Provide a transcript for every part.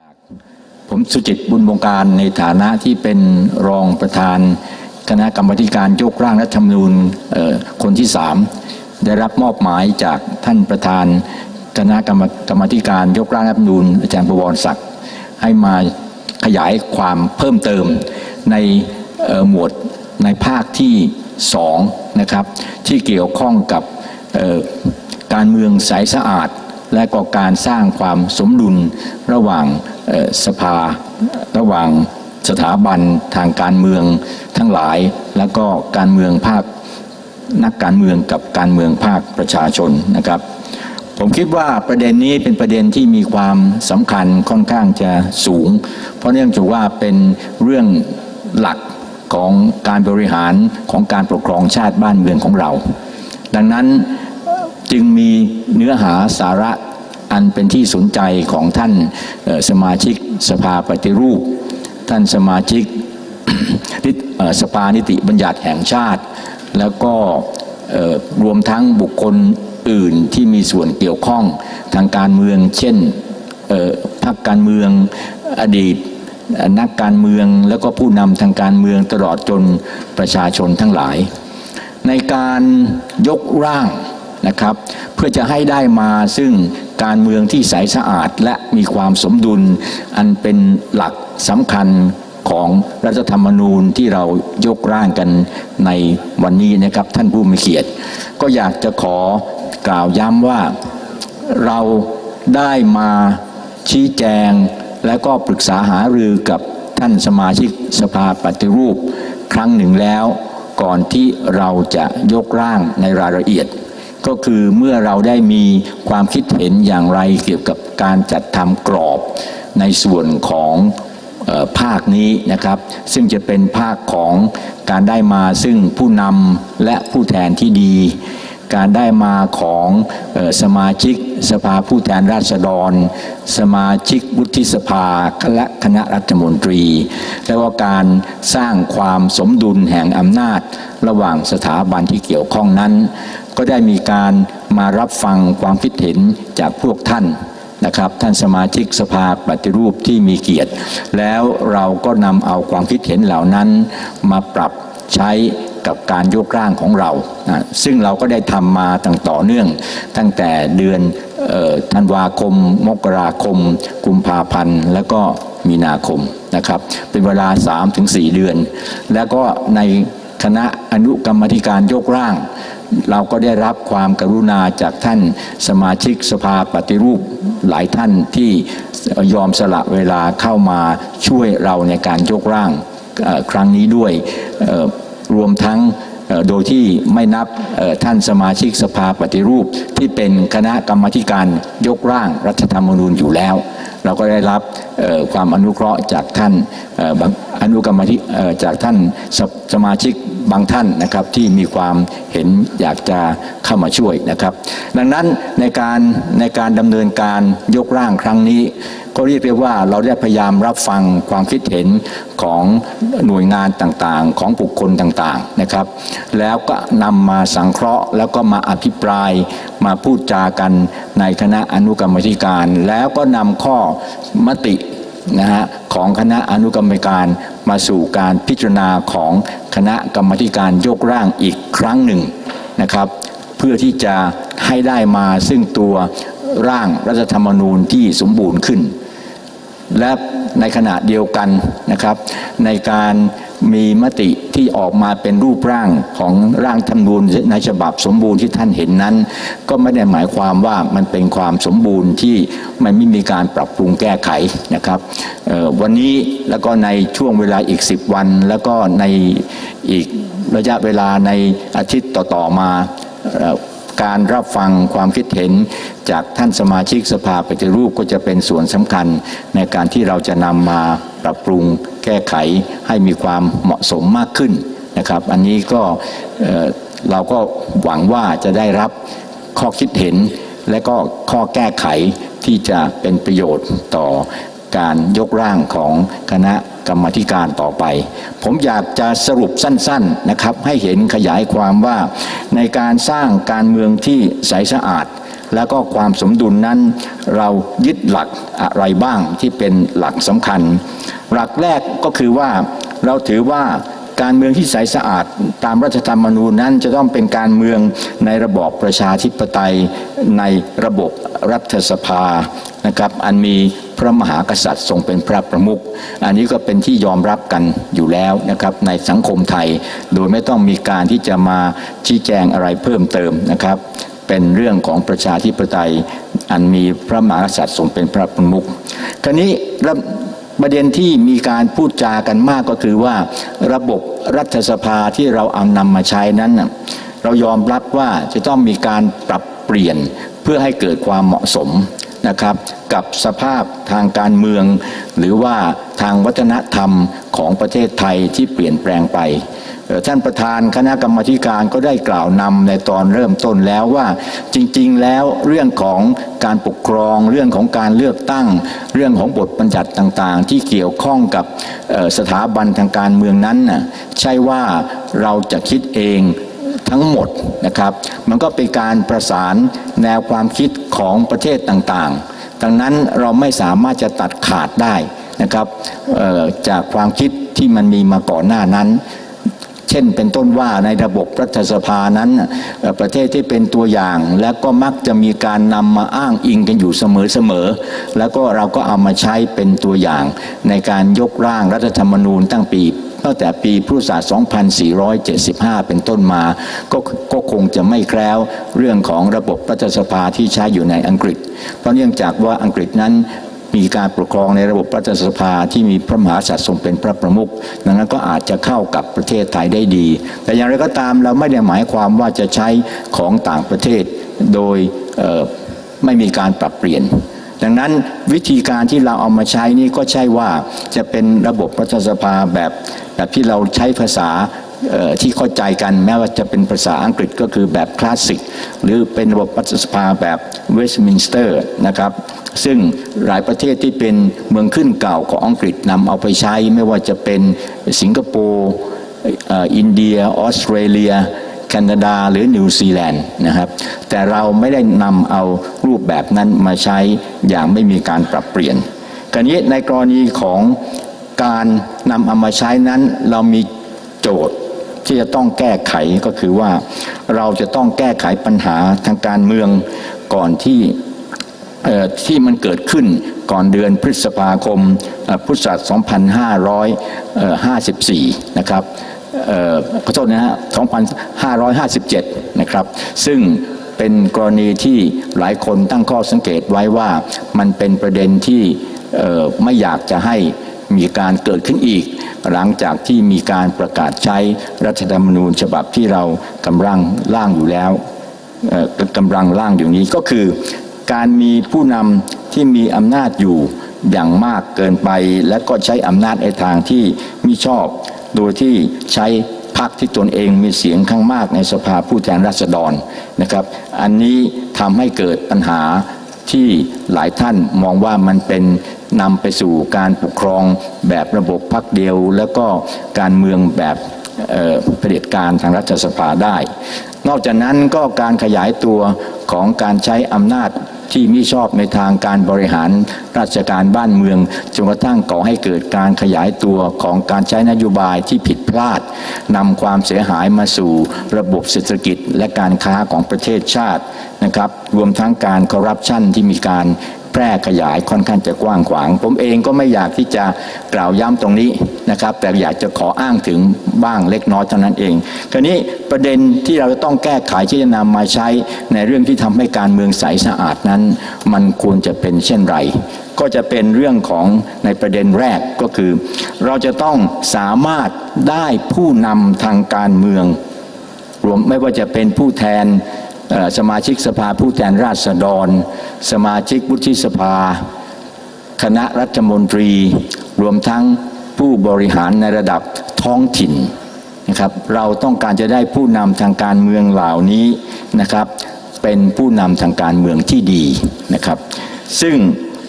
จากผมสุจิตบุญวงการในฐานะที่เป็นรองประธานคณะกรรมการยกร่างรัฐธรรมนูญคนที่สามได้รับมอบหมายจากท่านประธานคณะกรรมกรรมาธิการยกร่างรัฐธรรมนูญอาจารย์ประวรศักดิ์ให้มาขยายความเพิ่มเติมในหมวดในภาคที่สองนะครับที่เกี่ยวข้องกับการเมืองใสสะอาด และก็การสร้างความสมดุลระหว่างสภา ระหว่างสถาบันทางการเมืองทั้งหลาย แล้วก็การเมืองภาคนักการเมืองกับการเมืองภาคประชาชนนะครับ ผมคิดว่าประเด็นนี้เป็นประเด็นที่มีความสำคัญค่อนข้างจะสูง เพราะเนื่องจากว่าเป็นเรื่องหลักของการบริหารของการปกครองชาติบ้านเมืองของเรา ดังนั้นจึงมีเนื้อหาสาระ อันเป็นที่สนใจของท่านสมาชิกสภาปฏิรูป ท่านสมาชิกสภานิติบัญญัติแห่งชาติ แล้วก็รวมทั้งบุคคลอื่นที่มีส่วนเกี่ยวข้องทางการเมือง เช่นพรรคการเมืองอดีตนักการเมืองแล้วก็ผู้นำทางการเมืองตลอดจนประชาชนทั้งหลาย ในการยกร่างนะครับ เพื่อจะให้ได้มาซึ่ง การเมืองที่ใสสะอาดและมีความสมดุล อันเป็นหลักสำคัญของรัฐธรรมนูญที่เรายกร่างกันในวันนี้นะครับท่านผู้มีเกียรติ ก็อยากจะขอกล่าวย้ำว่าเราได้มาชี้แจง และก็ปรึกษาหารือกับท่านสมาชิกสภาปฏิรูป ครั้งหนึ่งแล้ว ก่อนที่เราจะยกร่างในรายละเอียด ก็คือเมื่อเราได้มีความคิดเห็นอย่างไรเกี่ยวกับการจัดทำกรอบในส่วนของออภาคนี้นะครับ ซึ่งจะเป็นภาคของการได้มาซึ่งผู้นำและผู้แทนที่ดี การได้มาของออสมาชิกสภาผู้แทนราษฎร สมาชิกวุฒิสภาและคณะรัฐมนตรี และก็การสร้างความสมดุลแห่งอำนาจระหว่างสถาบันที่เกี่ยวข้องนั้น ก็ได้มีการมารับฟังความคิดเห็นจากพวกท่านนะครับ ท่านสมาชิกสภาปฏิรูปที่มีเกียรติ แล้วเราก็นำเอาความคิดเห็นเหล่านั้นมาปรับใช้กับการยกร่างของเรานะซึ่งเราก็ได้ทำมาตั้งต่อเนื่อง ตั้งแต่เดือนออธันวาคม มกราคม กุมภาพันธ์ แล้วก็มีนาคมนะครับ เป็นเวลา 3-4 เดือน แล้วก็ในคณะอนุกรรมธิการยกร่าง เราก็ได้รับความกรุณาจากท่านสมาชิกสภาปฏิรูปหลายท่านที่ยอมสละเวลาเข้ามาช่วยเราในการยกร่างครั้งนี้ด้วยรวมทั้ง โดยที่ไม่นับท่านสมาชิกสภาปฏิรูปที่เป็นคณะกรรมการยกร่างรัฐธรรมนูญอยู่แล้ว เราก็ได้รับความอนุเคราะห์จากท่านอนุกรรมธิจากท่านสสมาชิกบางท่านนะครับที่มีความเห็นอยากจะเข้ามาช่วยนะครับ ดังนั้นในการในการดำเนินการยกร่างครั้งนี้ ก็เรียกได้ว่าเราได้พยายามรับฟังความคิดเห็นของหน่วยงานต่างๆ ของบุคคลต่างๆนะครับ แล้วก็นำมาสังเคราะห์ แล้วก็มาอภิปรายมาพูดจากันในคณะอนุกรรมธิการ แล้วก็นำข้อมตินะฮะของคณะอนุกรรมการมาสู่การพิจารณาของคณะกรรมการยกร่างอีกครั้งหนึ่งนะครับ เพื่อที่จะให้ได้มาซึ่งตัวร่างรัฐธรรมนูญที่สมบูรณ์ขึ้น และในขณะเดียวกันนะครับ ในการมีมติที่ออกมาเป็นรูปร่างของร่างธรรมนูญในฉบับสมบูรณ์ที่ท่านเห็นนั้น ก็ไม่ได้หมายความว่ามันเป็นความสมบูรณ์ที่มันไม่มีการปรับปรุงแก้ไขนะครับวันนี้แล้วก็ในช่วงเวลาอีก 10 วัน แล้วก็ในอีกระยะเวลาในอาทิตย์ต่อ ๆ มา การรับฟังความคิดเห็น จากท่านสมาชิกสภาปฏิรูปก็จะเป็นส่วนสำคัญ ในการที่เราจะนำมาปรับปรุงแก้ไขให้มีความเหมาะสมมากขึ้นนะครับ อันนี้ก็เอ่อเราก็หวังว่าจะได้รับข้อคิดเห็นและก็ข้อแก้ไขที่จะเป็นประโยชน์ต่อ การยกร่างของคณะกรรมธิการต่อไป ผมอยากจะสรุปสั้นๆนะครับ ให้เห็นขยายความว่าในการสร้างการเมืองที่ใสสะอาด และก็ความสมดุลนั้น เรายึดหลักอะไรบ้างที่เป็นหลักสำคัญ หลักแรกก็คือว่าเราถือว่า การเมืองที่ใสสะอาดตามรัฐธรรมนูญนั้นจะต้องเป็นการเมืองในระบอบประชาธิปไตยในระบบรัฐสภานะครับอันมีพระมหากษัตริย์ทรงเป็นพระประมุขอันนี้ก็เป็นที่ยอมรับกันอยู่แล้วนะครับในสังคมไทย โดยไม่ต้องมีการที่จะมาชี้แจงอะไรเพิ่มเติมนะครับ เป็นเรื่องของประชาธิปไตยอันมีพระมหากษัตริย์ทรงเป็นพระประมุขคราวนี้ระ ประเด็นที่มีการพูดจากันมากก็คือว่า ระบบรัฐสภาที่เราเอานำมาใช้นั้นเรายอมรับว่าจะต้องมีการปรับเปลี่ยนเพื่อให้เกิดความเหมาะสมนะครับ กับสภาพทางการเมือง หรือว่าทางวัฒนธรรมของประเทศไทยที่เปลี่ยนแปลงไป ท่านประธานคณะกรรมการก็ได้กล่าวนำในตอนเริ่มต้นแล้วว่า จริงๆ แล้วเรื่องของการปกครองเรื่องของการเลือกตั้ง เรื่องของบทบัญญัติต่างๆ ที่เกี่ยวข้องกับสถาบันทางการเมืองนั้นน่ะใช่ว่าเราจะคิดเองทั้งหมดนะครับ มันก็เป็นการประสานแนวความคิดของประเทศต่างๆ ดังนั้นเราไม่สามารถจะตัดขาดได้นะครับจากความคิดที่มันมีมาก่อนหน้านั้น เช่นเป็นต้นว่าในระบบรัฐสภานั้น ประเทศที่เป็นตัวอย่าง และก็มักจะมีการนำมาอ้างอิงกันอยู่เสมอๆแล้วก็เราก็เอามาใช้เป็นตัวอย่าง ในการยกร่างรัฐธรรมนูญตั้งปีตั้งแต่ปีพุทธศักราช2475 เป็นต้นมา ก็ก็คงจะไม่แคล้วเรื่องของระบบรัฐสภาที่ใช้อยู่ในอังกฤษ เพราะเนื่องจากว่าอังกฤษนั้น มีการปกครองในระบบรัฐสภาที่มีพระมหากษัตริย์ทรงเป็นพระประมุขดังนั้นก็อาจจะเข้ากับประเทศไทยได้ดี แต่อย่างไรก็ตามเราไม่ได้หมายความว่าจะใช้ของต่างประเทศโดยไม่มีการปรับเปลี่ยนดังนั้นวิธีการที่เราเอามาใช้นี่ก็ใช่ว่าจะเป็นระบบรัฐสภาแบบแบบที่เราใช้ภาษา ที่เข้าใจกันแม้ว่าจะเป็นภาษาอังกฤษก็คือแบบคลาสสิก หรือเป็นระบบรัฐสภาแบบเวสต์มินสเตอร์นะครับซึ่งหลายประเทศที่เป็นเมืองขึ้นเก่าของอังกฤษนำเอาไปใช้ไม่ว่าจะเป็นสิงคโปร์อินเดียออสเตรเลียแคนาดาหรือนิวซีแลนด์นะครับ แต่เราไม่ได้นำเอารูปแบบนั้นมาใช้อย่างไม่มีการปรับเปลี่ยนกรณีในกรณีของการนำเอามาใช้นั้นเรามีโจทย์ ที่จะต้องแก้ไขก็คือว่าเราจะต้องแก้ไขปัญหาทางการเมืองก่อนที่ที่มันเกิดขึ้นก่อนเดือนพฤษภาคมพุทธศักราช2554 นะครับขอโทษนะฮะ 2557 นะครับ ซึ่งเป็นกรณีที่หลายคนตั้งข้อสังเกตไว้ว่ามันเป็นประเด็นที่ไม่อยากจะให้ มีการเกิดขึ้นอีก หลังจากที่มีการประกาศใช้รัฐธรรมนูญฉบับที่เรากำลังร่างอยู่แล้วกำลังร่างอยู่นี้ก็คือการมีผู้นำที่มีอำนาจอยู่อย่างมากเกินไป และก็ใช้อำนาจในทางที่มิชอบ โดยที่ใช้พรรคที่ตนเองมีเสียงข้างมากในสภาผู้แทนราษฎรนะครับ อันนี้ทำให้เกิดปัญหา ที่หลายท่านมองว่ามันเป็นนำไปสู่การปกครองแบบระบบพักเดียว แล้วก็การเมืองแบบเผด็จการทางรัฐสภาได้ นอกจากนั้นก็การขยายตัวของการใช้อำนาจ ที่มิชอบในทางการบริหารราชการบ้านเมืองจนกระทั่งก่อให้เกิดการขยายตัวของการใช้นโยบายที่ผิดพลาดนำความเสียหายมาสู่ระบบเศรษฐกิจและการค้าของประเทศชาตินะครับรวมทั้งการคอร์รัปชันที่มีการ แพร่ขยายค่อนข้างจะกว้างขวาง ผมเองก็ไม่อยากที่จะกล่าวย้ำตรงนี้นะครับ แต่อยากจะขออ้างถึงบ้างเล็กน้อยเท่านั้นเองคราวนี้ประเด็นที่เราจะต้องแก้ไขที่จะนำมาใช้ในเรื่องที่ทำให้การเมืองใสสะอาดนั้น มันควรจะเป็นเช่นไร ก็จะเป็นเรื่องของในประเด็นแรกก็คือ เราจะต้องสามารถได้ผู้นำทางการเมืองรวมไม่ว่าจะเป็นผู้แทน สมาชิกสภาผู้แทนราษฎร สมาชิกวุฒิสภา คณะรัฐมนตรี รวมทั้งผู้บริหารในระดับท้องถิ่นนะครับเราต้องการจะได้ผู้นำทางการเมืองเหล่านี้นะครับ เป็นผู้นำทางการเมืองที่ดีนะครับ ซึ่ง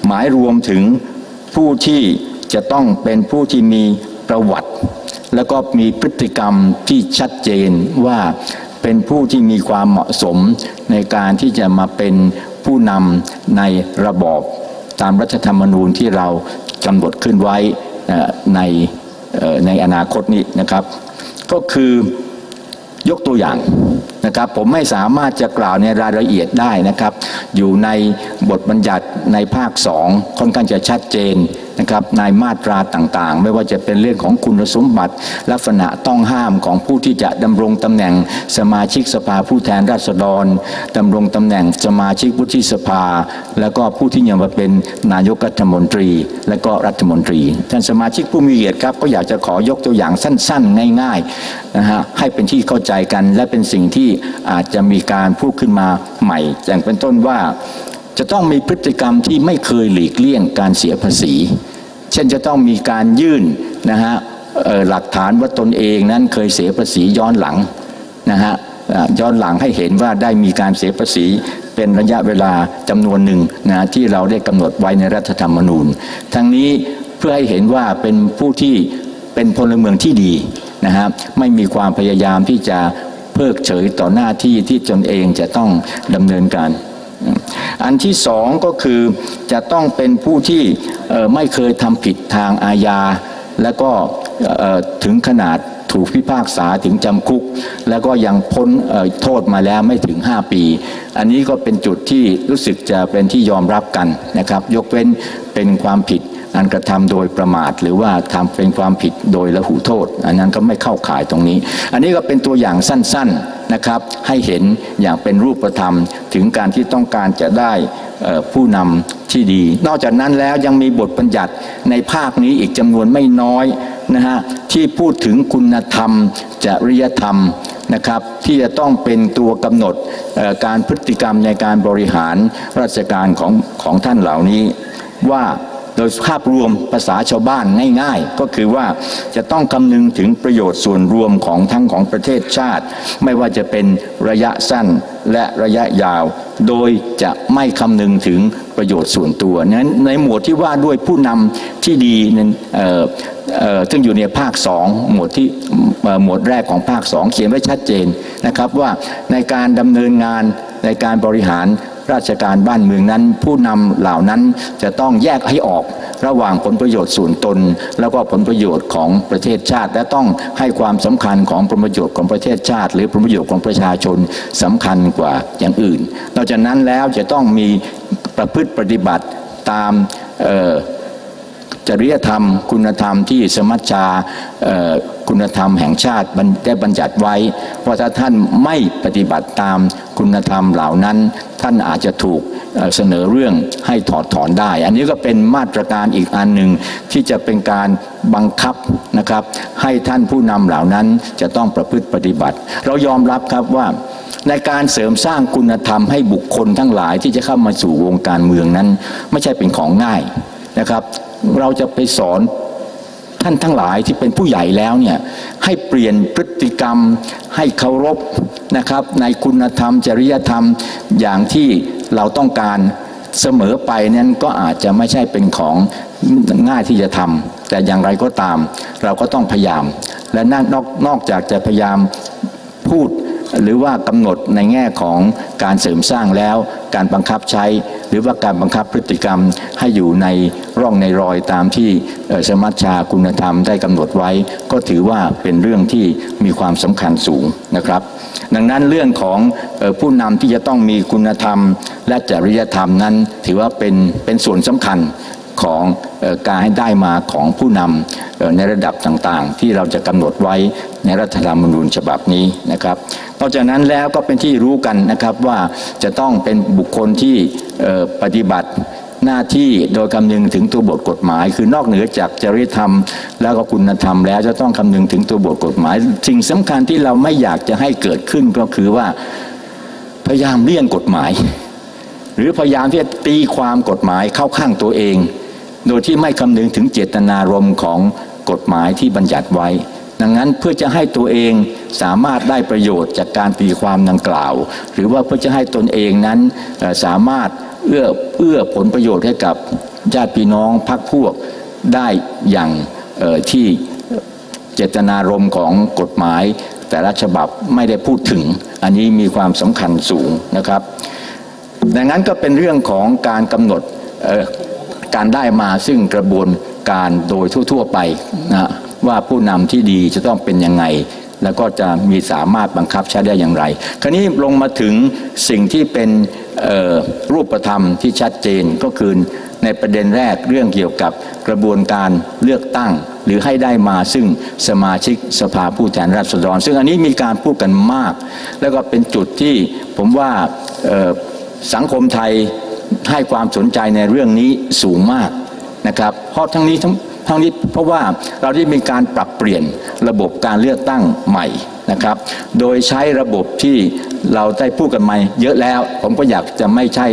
หมายรวมถึงผู้ที่จะต้องเป็นผู้ที่มีประวัติ แล้วก็มีพฤติกรรมที่ชัดเจนว่า เป็นผู้ที่มีความเหมาะสมในการที่จะมาเป็นผู้นำในระบอบตามรัฐธรรมนูญที่เรากำหนดขึ้นไว้ในในอนาคตนี้นะครับ ก็คือยกตัวอย่างนะครับผมไม่สามารถจะกล่าวในรายละเอียดได้นะครับ อยู่ในบทบัญญัติในภาคสองค่อนข้างจะชัดเจน นะครับในมาตราต่างๆ ไม่ว่าจะเป็นเรื่องของคุณสมบัติ ลักษณะต้องห้ามของผู้ที่จะดำรงตำแหน่งสมาชิกสภาผู้แทนราษฎรดำรงตำแหน่งสมาชิกวุฒิสภา แล้วก็ผู้ที่ยังมาเป็นนายกรัฐมนตรี และก็รัฐมนตรีท่านสมาชิกผู้มีเกียรติครับก็อยากจะขอยกตัวอย่างสั้น ๆ ง่ายๆนะฮะให้เป็นที่เข้าใจกันและเป็นสิ่งที่อาจจะมีการพูดขึ้นมาใหม่ อย่างเป็นต้นว่า จะต้องมีพฤติกรรมที่ไม่เคยหลีกเลี่ยงการเสียภาษี เช่นจะต้องมีการยื่นนะฮะหลักฐานว่าตนเองนั้นเคยเสียภาษีย้อนหลังนะฮะย้อนหลังให้เห็นว่าได้มีการเสียภาษีเป็นระยะเวลาจำนวนหนึ่งนะที่เราได้กำหนดไว้ในรัฐธรรมนูญ ทั้งนี้เพื่อให้เห็นว่าเป็นผู้ที่เป็นพลเมืองที่ดีนะฮะไม่มีความพยายามที่จะเพิกเฉยต่อหน้าที่ที่ตนเองจะต้องดำเนินการ อันที่สองก็คือจะต้องเป็นผู้ที่ไม่เคยทำผิดทางอาญา และก็ถึงขนาดถูกพิพากษาถึงจำคุก แล้วก็ยังพ้นโทษมาแล้วไม่ถึง 5 ปี อันนี้ก็เป็นจุดที่รู้สึกจะเป็นที่ยอมรับกันนะครับ ยกเว้นเป็นความผิด อันกระทำโดยประมาทหรือว่าทำเป็นความผิดโดยละหูโทษ อันนั้นก็ไม่เข้าข่ายตรงนี้ อันนี้ก็เป็นตัวอย่างสั้นๆนะครับ ให้เห็นอย่างเป็นรูปธรรมถึงการที่ต้องการจะได้ผู้นำที่ดี นอกจากนั้นแล้วยังมีบทบัญญัติในภาคนี้อีกจำนวนไม่น้อยนะฮะที่พูดถึงคุณธรรม จริยธรรมนะครับที่จะต้องเป็นตัวกำหนดการพฤติกรรมในการบริหารราชการของของท่านเหล่านี้ว่า โดยภาพรวมภาษาชาวบ้านง่ายๆ ก็คือว่าจะต้องคำนึงถึงประโยชน์ส่วนรวมของทั้งของประเทศชาติ ไม่ว่าจะเป็นระยะสั้นและระยะยาว โดยจะไม่คำนึงถึงประโยชน์ส่วนตัวนั้นในหมวดที่ว่าด้วยผู้นำที่ดีนั้นเอ่อเอ่อซึ่งอยู่ในภาคสองหมวดที่หมวดแรกของภาคสองเขียนไว้ชัดเจนนะครับว่าในการดำเนินงานในการบริหาร ราชการบ้านเมืองนั้น ผู้นำเหล่านั้นจะต้องแยกให้ออกระหว่างผลประโยชน์ส่วนตน แล้วก็ผลประโยชน์ของประเทศชาติ และต้องให้ความสำคัญของผลประโยชน์ของประเทศชาติ หรือผลประโยชน์ของประชาชนสำคัญกว่าอย่างอื่น นอกจากนั้นแล้วจะต้องมีประพฤติปฏิบัติตามจริยธรรม คุณธรรมที่สมัชชาเคุณธรรมแห่งชาติได้บัญญัติไว้ว่าถ้าท่านไม่ปฏิบัติตามคุณธรรมเหล่านั้น ท่านอาจจะถูกเอ่อเสนอเรื่องให้ถอดถอนได้ อันนี้ก็เป็นมาตรการอีกอันหนึ่งที่จะเป็นการบังคับนะครับให้ท่านผู้นำเหล่านั้นจะต้องประพฤติปฏิบัติ เรายอมรับครับว่าในการเสริมสร้างคุณธรรมให้บุคคลทั้งหลายที่จะเข้ามาสู่วงการเมืองนั้น ไม่ใช่เป็นของง่ายนะครับ เราจะไปสอน ท่านทั้งหลายที่เป็นผู้ใหญ่แล้วเนี่ยให้เปลี่ยนพฤติกรรมให้เคารพนะครับในคุณธรรม จริยธรรมอย่างที่เราต้องการเสมอไปนั้นก็อาจจะไม่ใช่เป็นของง่ายที่จะทำแต่อย่างไรก็ตาม เราก็ต้องพยายาม และนอกนอกนอกจากจะพยายามพูดหรือว่ากำหนดในแง่ของการเสริมสร้างแล้ว การบังคับใช้ หรือว่าการบังคับพฤติกรรมให้อยู่ใน ร่องในรอยตามที่สมัชชาคุณธรรมได้กำหนดไว้ ก็ถือว่าเป็นเรื่องที่มีความสำคัญสูงนะครับ ดังนั้นเรื่องของผู้นำที่จะต้องมีคุณธรรม และจริยธรรมนั้น ถือว่าเป็นเป็นส่วนสำคัญของการให้ได้มาของผู้นำในระดับต่างๆ ที่เราจะกำหนดไว้ในรัฐธรรมนูญฉบับนี้นะครับนอกจากนั้นแล้วก็เป็นที่รู้กันนะครับว่าจะต้องเป็นบุคคลที่ปฏิบัติ หน้าที่โดยคำนึงถึงตัวบทกฎหมาย คือนอกเหนือจากจริยธรรม แล้วก็คุณธรรมแล้วจะต้องคำนึงถึงตัวบทกฎหมาย สิ่งสำคัญที่เราไม่อยากจะให้เกิดขึ้นก็คือว่าพยายามเลี่ยงกฎหมาย หรือพยายามที่จะตีความกฎหมายเข้าข้างตัวเอง โดยที่ไม่คำนึงถึงเจตนารมณ์ของกฎหมายที่บัญญัติไว้ ดังนั้นเพื่อจะให้ตัวเองสามารถได้ประโยชน์จากการตีความดังกล่าว หรือว่าเพื่อจะให้ตนเองนั้นสามารถ เอื้อเอื้อผลประโยชน์ให้กับญาติพี่น้องพรรคพวกได้อย่างที่เจตนารมณ์ของกฎหมาย แต่ละฉบับไม่ได้พูดถึง อันนี้มีความสำคัญสูงนะครับ ดังนั้นก็เป็นเรื่องของการกำหนดการได้มาซึ่งกระบวนการโดยทั่ว ๆ ไปนะว่าผู้นำที่ดีจะต้องเป็นยังไง แล้วก็จะมีสามารถบังคับใช้ได้อย่างไร คราวนี้ลงมาถึงสิ่งที่เป็น รูปธรรมที่ชัดเจนก็คือในประเด็นแรกเรื่องเกี่ยวกับกระบวนการเลือกตั้ง หรือให้ได้มาซึ่งสมาชิกสภาผู้แทนราษฎร ซึ่งอันนี้มีการพูดกันมาก แล้วก็เป็นจุดที่ผมว่าสังคมไทยให้ความสนใจในเรื่องนี้สูงมากนะครับเพราะทั้งนี้ทั้งทั้งนี้เพราะว่าเราได้มีการปรับเปลี่ยนระบบการเลือกตั้งใหม่ นะครับ โดยใช้ระบบที่เราได้พูดกันมาเยอะแล้ว ผมก็อยากจะไม่ใช่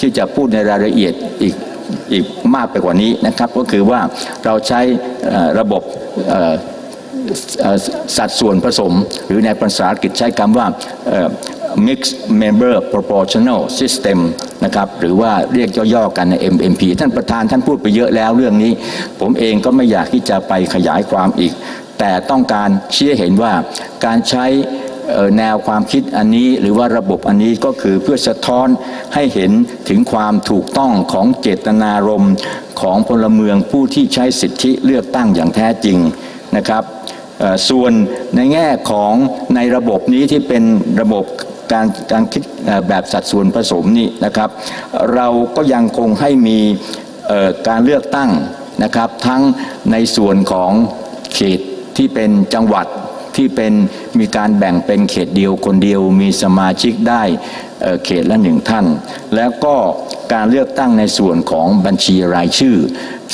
ที่จะพูดในรายละเอียดอีกอีกมากไปกว่านี้นะครับ ก็คือว่าเราใช้ระบบสัดส่วนผสม หรือในภาษาอังกฤษใช้คำว่า mixed member proportional system นะครับหรือว่าเรียกย่อๆกันใน MMP ท่านประธานท่านพูดไปเยอะแล้วเรื่องนี้ ผมเองก็ไม่อยากที่จะไปขยายความอีก แต่ต้องการชี้เห็นว่าการใช้แนวความคิดอันนี้หรือว่าระบบอันนี้ก็คือเพื่อสะท้อนให้เห็นถึงความถูกต้องของเจตนารมณ์ของพลเมืองผู้ที่ใช้สิทธิเลือกตั้งอย่างแท้จริงนะครับส่วนในแง่ของในระบบนี้ที่เป็นระบบการการคิดแบบสัดส่วนผสมนี่นะครับ เราก็ยังคงให้มีการเลือกตั้งนะครับ ทั้งในส่วนของเขต ที่เป็นจังหวัดที่เป็นมีการแบ่งเป็นเขตเดียวคนเดียวมีสมาชิกได้เเขตละหนึ่งท่าน แล้วก็การเลือกตั้งในส่วนของบัญชีรายชื่อ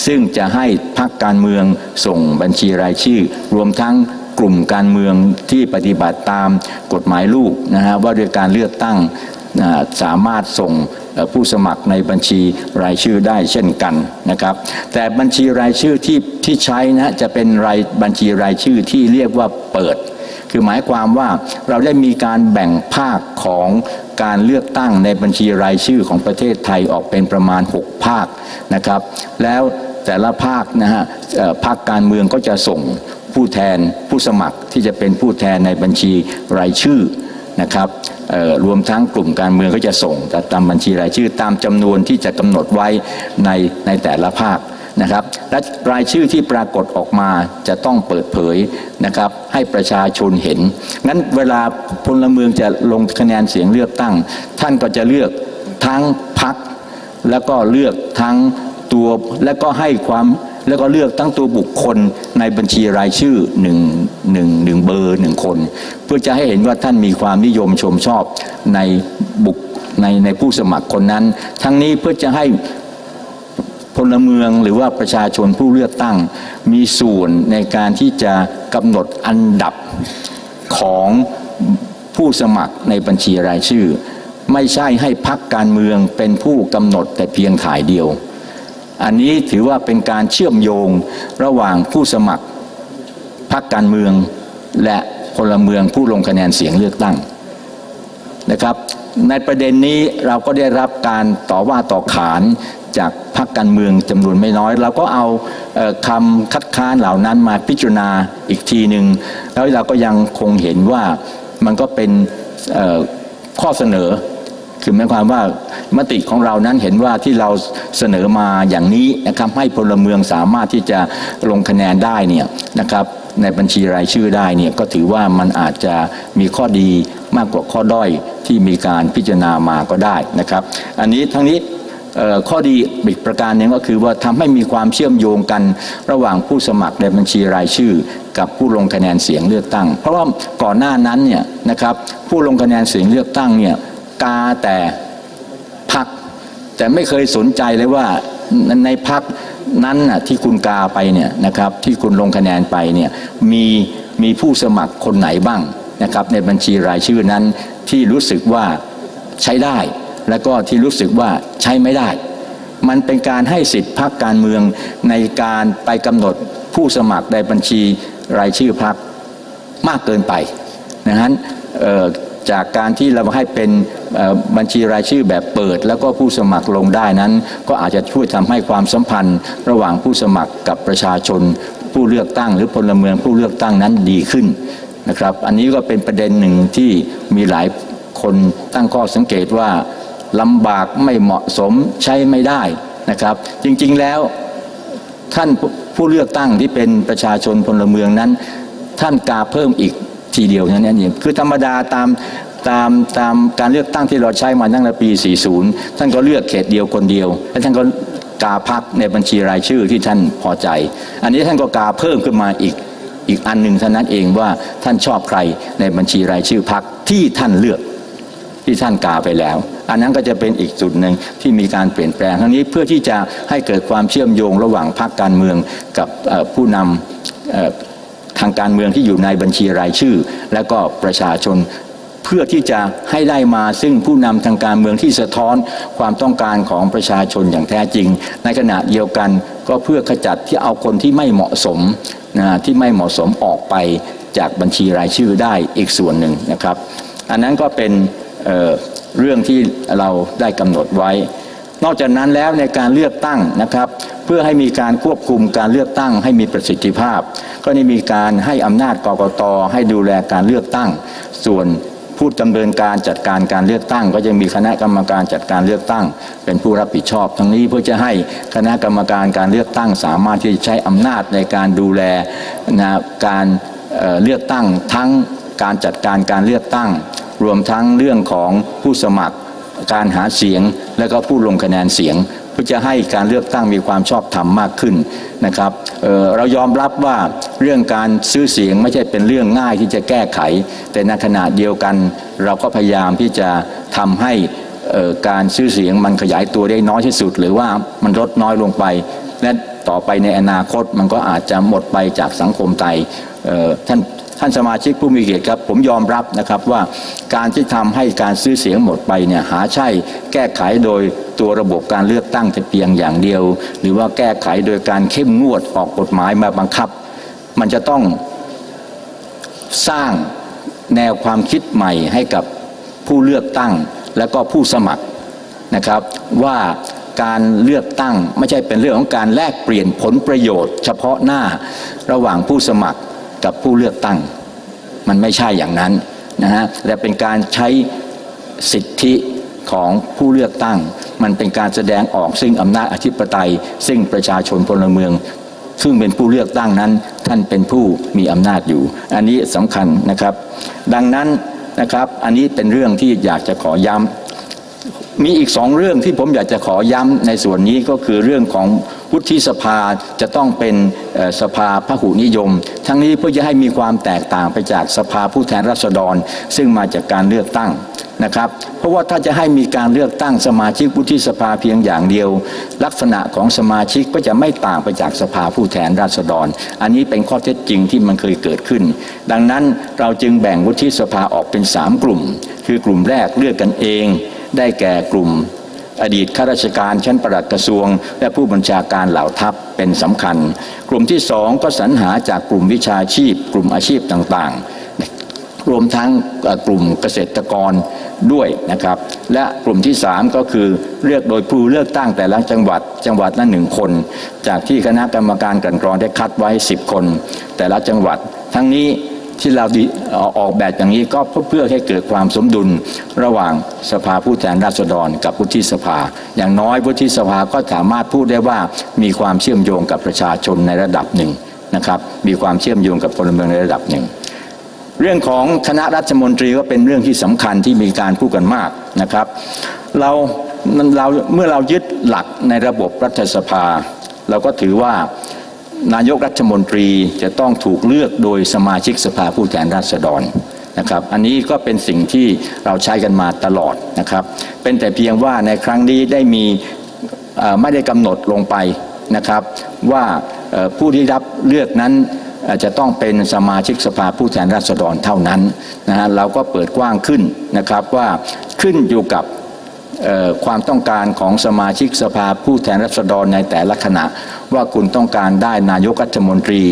ซึ่งจะให้พรรคการเมืองส่งบัญชีรายชื่อ รวมทั้งกลุ่มการเมืองที่ปฏิบัติตามกฎหมายลูกนะฮะว่าด้วยการเลือกตั้งสามารถส่ง ผู้สมัครในบัญชีรายชื่อได้เช่นกันนะครับ แต่บัญชีรายชื่อที่ที่ใช้นะจะเป็นรายบัญชีรายชื่อที่เรียกว่าเปิด คือหมายความว่าเราได้มีการแบ่งภาคของการเลือกตั้งในบัญชีรายชื่อของประเทศไทยออกเป็นประมาณ 6 ภาคนะครับ แล้วแต่ละภาคนะฮะภาคการเมืองก็จะส่งผู้แทนผู้สมัครที่จะเป็นผู้แทนในบัญชีรายชื่อ นะครับรวมทั้งกลุ่มการเมืองก็จะส่งตามบัญชีรายชื่อตามจำนวนที่จะกำหนดไว้ในในแต่ละภาคนะครับและรายชื่อที่ปรากฏออกมาจะต้องเปิดเผยนะครับให้ประชาชนเห็น งั้นเวลาพลเมืองจะลงคะแนนเสียงเลือกตั้ง ท่านก็จะเลือกทั้งพักแล้วก็เลือกทั้งตัวแล้วก็ให้ความ แล้วก็เลือกตั้งตัวบุคคลในบัญชีรายชื่อหนึ่งหนึ่งหนึ่งเบอร์หนึ่งคน เพื่อจะให้เห็นว่าท่านมีความนิยมชมชอบในบุคในในผู้สมัครคนนั้น ทั้งนี้เพื่อจะให้พลเมืองหรือว่าประชาชนผู้เลือกตั้ง มีส่วนในการที่จะกำหนดอันดับของผู้สมัครในบัญชีรายชื่อ ไม่ใช่ให้พักการเมืองเป็นผู้กำหนดแต่เพียงถ่ายเดียว อันนี้ถือว่าเป็นการเชื่อมโยงระหว่างผู้สมัครพรรคการเมืองและพลเมืองผู้ลงคะแนนเสียงเลือกตั้งนะครับ ในประเด็นนี้เราก็ได้รับการต่อว่าต่อขานจากพรรคการเมืองจำนวนไม่น้อย เราก็เอาคำคัดค้านเหล่านั้นมาพิจารณาอีกทีหนึ่งแล้วเราก็ยังคงเห็นว่ามันก็เป็นข้อเสนอ คือหมายความว่ามติของเรานั้นเห็นว่าที่เราเสนอมาอย่างนี้นะครับให้พลเมืองสามารถที่จะลงคะแนนได้เนี่ยนะครับในบัญชีรายชื่อได้เนี่ยก็ถือว่ามันอาจจะมีข้อดีมากกว่าข้อด้อยที่มีการพิจารณามาก็ได้นะครับ อันนี้ทั้งนี้ข้อดีอีกประการหนึ่งก็คือว่าทำให้มีความเชื่อมโยงกันระหว่างผู้สมัครในบัญชีรายชื่อ กับผู้ลงคะแนนเสียงเลือกตั้ง เพราะว่าก่อนหน้านั้นเนี่ยนะครับผู้ลงคะแนนเสียงเลือกตั้งเนี่ย กาแต่พัก แต่ไม่เคยสนใจเลยว่าในในพักนั้นน่ะที่คุณกาไปเนี่ยนะครับที่คุณลงคะแนนไปเนี่ยมีมีผู้สมัครคนไหนบ้างนะครับในบัญชีรายชื่อนั้นที่รู้สึกว่าใช้ได้ แล้วก็ที่รู้สึกว่าใช้ไม่ได้ มันเป็นการให้สิทธิพักการเมืองในการไปกำหนดผู้สมัครในบัญชีรายชื่อพักมากเกินไปนะฮะ จากการที่เราให้เป็นบัญชีรายชื่อแบบเปิด แล้วก็ผู้สมัครลงได้นั้น ก็อาจจะช่วยทำให้ความสัมพันธ์ ระหว่างผู้สมัครกับประชาชน ผู้เลือกตั้ง หรือพลเมืองผู้เลือกตั้งนั้นดีขึ้นนะครับอันนี้ก็เป็นประเด็นหนึ่งที่มีหลายคนตั้งข้อสังเกตว่าลำบากไม่เหมาะสมใช้ไม่ได้นะครับ จริงๆแล้วท่านผู้เลือกตั้งที่เป็นประชาชนพลเมืองนั้น ท่านกาเพิ่มอีก ทีเดียวนั้นเองคือธรรมดาตามตามตามการเลือกตั้งที่เราใช้มาตั้งแต่ปี 40 ท่านก็เลือกเขตเดียวคนเดียว และท่านก็กาพักในบัญชีรายชื่อที่ท่านพอใจ อันนี้ท่านก็กาเพิ่มขึ้นมาอีกอีกอันหนึ่งเท่านั้นเองว่าท่านชอบใครในบัญชีรายชื่อพักที่ท่านเลือกที่ท่านกาไปแล้ว อันนั้นก็จะเป็นอีกจุดหนึ่งที่มีการเปลี่ยนแปลงทั้งนี้เพื่อที่จะให้เกิดความเชื่อมโยงระหว่างพรรคการเมืองกับผู้นำ ทางการเมืองที่อยู่ในบัญชีรายชื่อ และก็ประชาชน เพื่อที่จะให้ได้มาซึ่งผู้นำทางการเมืองที่สะท้อนความต้องการของประชาชนอย่างแท้จริง ในขณะเดียวกันก็เพื่อขจัดที่เอาคนที่ไม่เหมาะสมนะที่ไม่เหมาะสมออกไปจากบัญชีรายชื่อได้อีกส่วนหนึ่งนะครับ อันนั้นก็เป็นเเรื่องที่เราได้กำหนดไว้ นอกจากนั้นแล้วในการเลือกตั้งนะครับ เพื่อให้มีการควบคุมการเลือกตั้งให้มีประสิทธิภาพ ก็ได้มีการให้อำนาจกกตให้ดูแลการเลือกตั้ง ส่วนผู้ดำเนินการจัดการการเลือกตั้ง ก็จะมีคณะกรรมการจัดการเลือกตั้ง เป็นผู้รับผิดชอบ ทั้งนี้เพื่อจะให้คณะกรรมการการเลือกตั้ง สามารถที่จะใช้อำนาจในการดูแลนะการเเลือกตั้งทั้งการจัดการการเลือกตั้ง รวมทั้งเรื่องของผู้สมัคร การหาเสียงและก็ผู้ลงคะแนนเสียงเพื่อจะให้การเลือกตั้งมีความชอบธรรมมากขึ้นนะครับเเรายอมรับว่าเรื่องการซื้อเสียงไม่ใช่เป็นเรื่องง่ายที่จะแก้ไข แต่ในขณะเดียวกัน เราก็พยายามที่จะทำให้การซื้อเสียงมันขยายตัวได้น้อยที่สุด หรือว่ามันลดน้อยลงไป และต่อไปในอนาคตมันก็อาจจะหมดไปจากสังคมไทยท่าน ท่านสมาชิกผู้มีเกียรติครับผมยอมรับนะครับว่าการที่ทำให้การซื้อเสียงหมดไปเนี่ยหาใช่แก้ไขโดยตัวระบบการเลือกตั้งแต่เพียงอย่างเดียว หรือว่าแก้ไขโดยการเข้มงวดออกกฎหมายมาบังคับ มันจะต้องสร้างแนวความคิดใหม่ให้กับผู้เลือกตั้งและก็ผู้สมัครนะครับว่าการเลือกตั้งไม่ใช่เป็นเรื่องของการแลกเปลี่ยนผลประโยชน์ เฉพาะหน้าระหว่างผู้สมัคร กับผู้เลือกตั้ง มันไม่ใช่อย่างนั้นนะฮะและเป็นการใช้สิทธิของผู้เลือกตั้ง มันเป็นการแสดงออกซึ่งอำนาจอธิปไตย ซึ่งประชาชนพลเมือง ซึ่งเป็นผู้เลือกตั้งนั้น ท่านเป็นผู้มีอำนาจอยู่ อันนี้สำคัญนะครับ ดังนั้นนะครับอันนี้เป็นเรื่องที่อยากจะขอย้ำมีอีกสองเรื่องที่ผมอยากจะขอย้ำในส่วนนี้ก็คือเรื่องของ วุฒิสภาจะต้องเป็นสภาพหุนิยม ทั้งนี้เพื่อจะให้มีความแตกต่างไปจากสภาผู้แทนราษฎร ซึ่งมาจากการเลือกตั้งนะครับ เพราะว่าถ้าจะให้มีการเลือกตั้งสมาชิกวุฒิสภาเพียงอย่างเดียว ลักษณะของสมาชิกก็จะไม่ต่างไปจากสภาผู้แทนราษฎร อันนี้เป็นข้อเท็จจริงที่มันเคยเกิดขึ้น ดังนั้นเราจึงแบ่งวุฒิสภาออกเป็นสามกลุ่ม คือกลุ่มแรกเลือกกันเอง ได้แก่กลุ่ม อดีตข้าราชการชั้นประหลัดกระทรวง และผู้บัญชาการเหล่าทัพเป็นสำคัญ กลุ่มที่สองก็สรรหาจากกลุ่มวิชาชีพ กลุ่มอาชีพต่างๆ รวมทั้งกลุ่มเกษตรกรด้วยนะครับ และกลุ่มที่สามก็คือเลือกโดยผู้เลือกตั้งแต่ละจังหวัดจังหวัดละหนึ่งคน จากที่คณะกรรมการกันกรองได้คัดไว้ 10 คน แต่ละจังหวัด ทั้งนี้ ที่เราออกแบบอย่างนี้ก็เพื่อให้เกิดความสมดุลระหว่างสภาผู้แทนราษฎรกับวุฒิสภา อย่างน้อยวุฒิสภาก็สามารถพูดได้ว่ามีความเชื่อมโยงกับประชาชนในระดับหนึ่งนะครับ มีความเชื่อมโยงกับพลเมืองในระดับหนึ่ง เรื่องของคณะรัฐมนตรีก็เป็นเรื่องที่สำคัญที่มีการพูดกันมากนะครับ เราเราเมื่อเรายึดหลักในระบบรัฐสภา เราก็ถือว่า นายกรัฐมนตรีจะต้องถูกเลือกโดยสมาชิกสภาผู้แทนราษฎรนะครับอันนี้ก็เป็นสิ่งที่เราใช้กันมาตลอดนะครับเป็นแต่เพียงว่าในครั้งนี้ได้มีไม่ได้กำหนดลงไปนะครับว่าผู้ที่รับเลือกนั้นอ่อจะต้องเป็นสมาชิกสภาผู้แทนราษฎรเท่านั้นนะฮะเราก็เปิดกว้างขึ้นนะครับว่าขึ้นอยู่กับ ความต้องการของสมาชิกสภาผู้แทนราษฎรในแต่ละขณะ ว่าคุณต้องการได้นายกรัฐมนตรี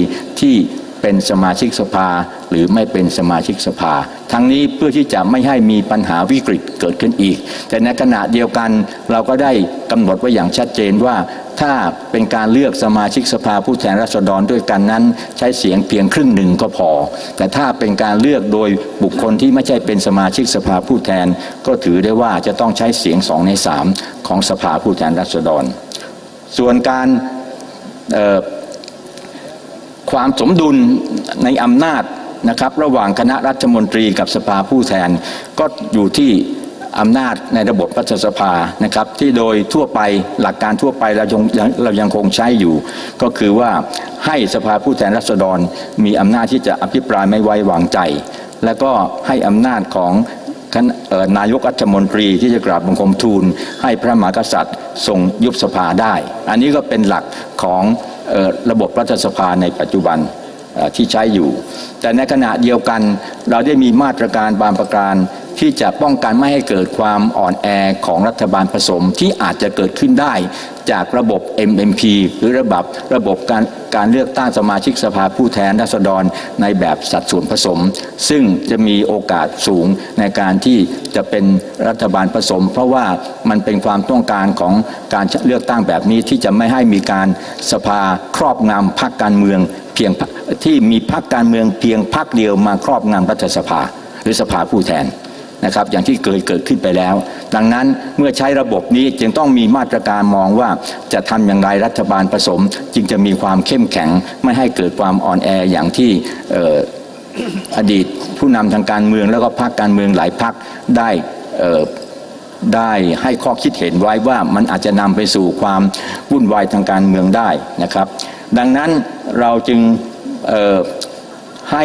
ที่ เป็นสมาชิกสภาหรือไม่เป็นสมาชิกสภา ทั้งนี้เพื่อที่จะไม่ให้มีปัญหาวิกฤตเกิดขึ้นอีก แต่ในขณะเดียวกันเราก็ได้กำหนดไว้อย่างชัดเจนว่า ถ้าเป็นการเลือกสมาชิกสภาผู้แทนราษฎรด้วยกันนั้น ใช้เสียงเพียงครึ่งหนึ่งก็พอ แต่ถ้าเป็นการเลือกโดยบุคคลที่ไม่ใช่เป็นสมาชิกสภาผู้แทน ก็ถือได้ว่าจะต้องใช้เสียงสองในสามของสภาผู้แทนราษฎร ส่วนการ ความสมดุลในอำนาจนะครับระหว่างคณะรัฐมนตรีกับสภาผู้แทน ก็อยู่ที่อำนาจในระบบรัฐสภานะครับที่โดยทั่วไปหลักการทั่วไปเรายังเรายังคงใช้อยู่ ก็คือว่าให้สภาผู้แทนราษฎรมีอำนาจที่จะอภิปรายไม่ไว้วางใจ และก็ให้อำนาจของนายกรัฐมนตรีที่จะกราบบังคมทูล ให้พระมหากษัตริย์ทรงยุบสภาได้ อันนี้ก็เป็นหลักของ ระบบรัฐสภาในปัจจุบันที่ใช้อยู่ แต่ในขณะเดียวกันเราได้มีมาตรการบางประการ ที่จะป้องกันไม่ให้เกิดความอ่อนแอของรัฐบาลผสมที่อาจจะเกิดขึ้นได้จากระบบ MMP หรือระบบระบบการการเลือกตั้งสมาชิกสภาผู้แทนราษฎรในแบบสัดส่วนผสม ซึ่งจะมีโอกาสสูงในการที่จะเป็นรัฐบาลผสม เพราะว่ามันเป็นความต้องการของการเลือกตั้งแบบนี้ที่จะไม่ให้มีการสภาครอบงำพรรคการเมืองเพียงที่มีพรรคการเมืองเพียงพรรคเดียวมาครอบงำรัฐสภาหรือสภาผู้แทน นะครับอย่างที่เคยเกิดขึ้นไปแล้ว ดังนั้นเมื่อใช้ระบบนี้จึงต้องมีมาตรการมองว่าจะทำอย่างไรรัฐบาลผสม จึงจะมีความเข้มแข็ง ไม่ให้เกิดความอ่อนแออย่างที่ออดีตผู้นำทางการเมืองแล้วก็พรรคการเมืองหลายพรรคได้ได้ให้ข้อคิดเห็นไว้ว่ามันอาจจะนำไปสู่ความวุ่นวายทางการเมืองได้นะครับ ดังนั้นเราจึงให้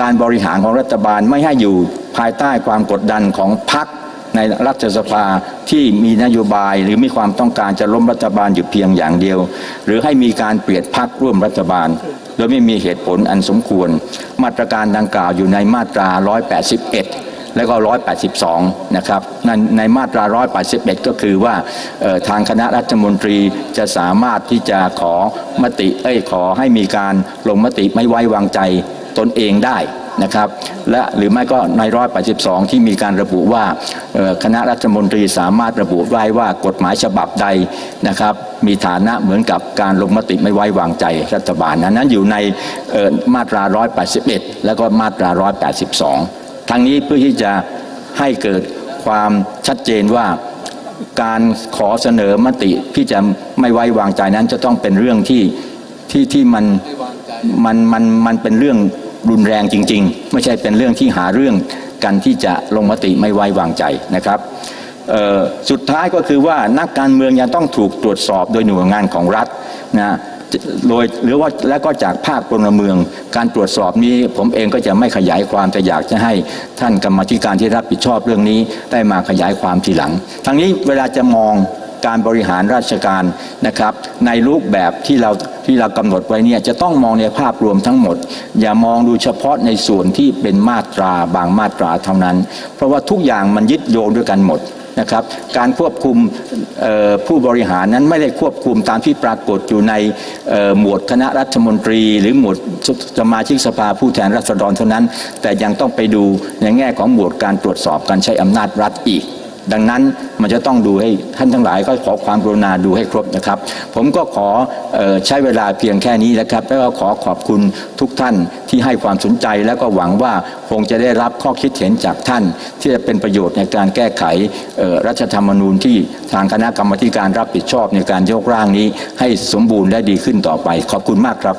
การบริหารของรัฐบาลไม่ให้อยู่ ภายใต้ความกดดันของพรรคในรัฐสภาที่มีนโยบายหรือมีความต้องการจะล้มรัฐบาลอยู่เพียงอย่างเดียว หรือให้มีการเปลี่ยนพรรคร่วมรัฐบาล โดยไม่มีเหตุผลอันสมควร มาตรการดังกล่าวอยู่ในมาตรา 181 แล้วก็ 182 นะครับในในมาตรา 181 ก็คือว่าทางคณะรัฐมนตรีจะสามารถที่จะขอมติเอ้ยขอให้มีการลงมติไม่ไว้วางใจ ตนเองได้นะครับและหรือไม่ก็ใน182ที่มีการระบุว่าคณะรัฐมนตรีสามารถระบุไว้ว่ากฎหมายฉบับใดนะครับมีฐานะเหมือนกับการลงมติไม่ไว้วางใจรัฐบาลนั้นนั้นอยู่ในมาตรา181แปดสิบเอ็ดแล้วก็มาตรา182ทั้งนี้เพื่อที่จะให้เกิดความชัดเจนว่าการขอเสนอมติที่จะไม่ไว้วางใจนั้นจะต้องเป็นเรื่องที่ที่ที่มันมันมันมันเป็นเรื่อง รุนแรงจริง ๆ ไม่ใช่เป็นเรื่องที่หาเรื่องกันที่จะลงมติไม่ไว้วางใจนะครับสุดท้ายก็คือว่านักการเมืองยังต้องถูกตรวจสอบโดยหน่วยงานของรัฐนะโดยหรือว่าและก็จากภาคพลเมือง การตรวจสอบนี้ ผมเองก็จะไม่ขยายความแต่อยากจะให้ท่านกรรมธิการที่รับผิดชอบเรื่องนี้ได้มาขยายความทีหลัง ทั้งนี้เวลาจะมอง การบริหารราชการนะครับ ในรูปแบบที่เราที่เรากำหนดไว้เนี่ยจะต้องมองในภาพรวมทั้งหมด อย่ามองดูเฉพาะในส่วนที่เป็นมาตราบางมาตราเท่านั้น เพราะว่าทุกอย่างมันยึดโยงด้วยกันหมดนะครับการควบคุมผู้บริหารนั้นไม่ได้ควบคุมตามที่ปรากฏอยู่ในหมวดคณะรัฐมนตรี หรือหมวดสมาชิกสภาผู้แทนราษฎรเท่านั้น แต่ยังต้องไปดูในแง่ของหมวดการตรวจสอบการใช้อำนาจรัฐอีก ดังนั้นมันจะต้องดูให้ท่านทั้งหลายก็ขอความกรุณาดูให้ครบนะครับ ผมก็ขอออใช้เวลาเพียงแค่นี้นะครับ แล้วก็ขอขอบคุณทุกท่านที่ให้ความสนใจแล้วก็หวังว่าคงจะได้รับข้อคิดเห็นจากท่าน ที่จะเป็นประโยชน์ในการแก้ไขรัฐธรรมนูญที่ทางคณะกรรมธิการรับผิดชอบในการยกร่างนี้ ให้สมบูรณ์และดีขึ้นต่อไป ขอบคุณมากครับ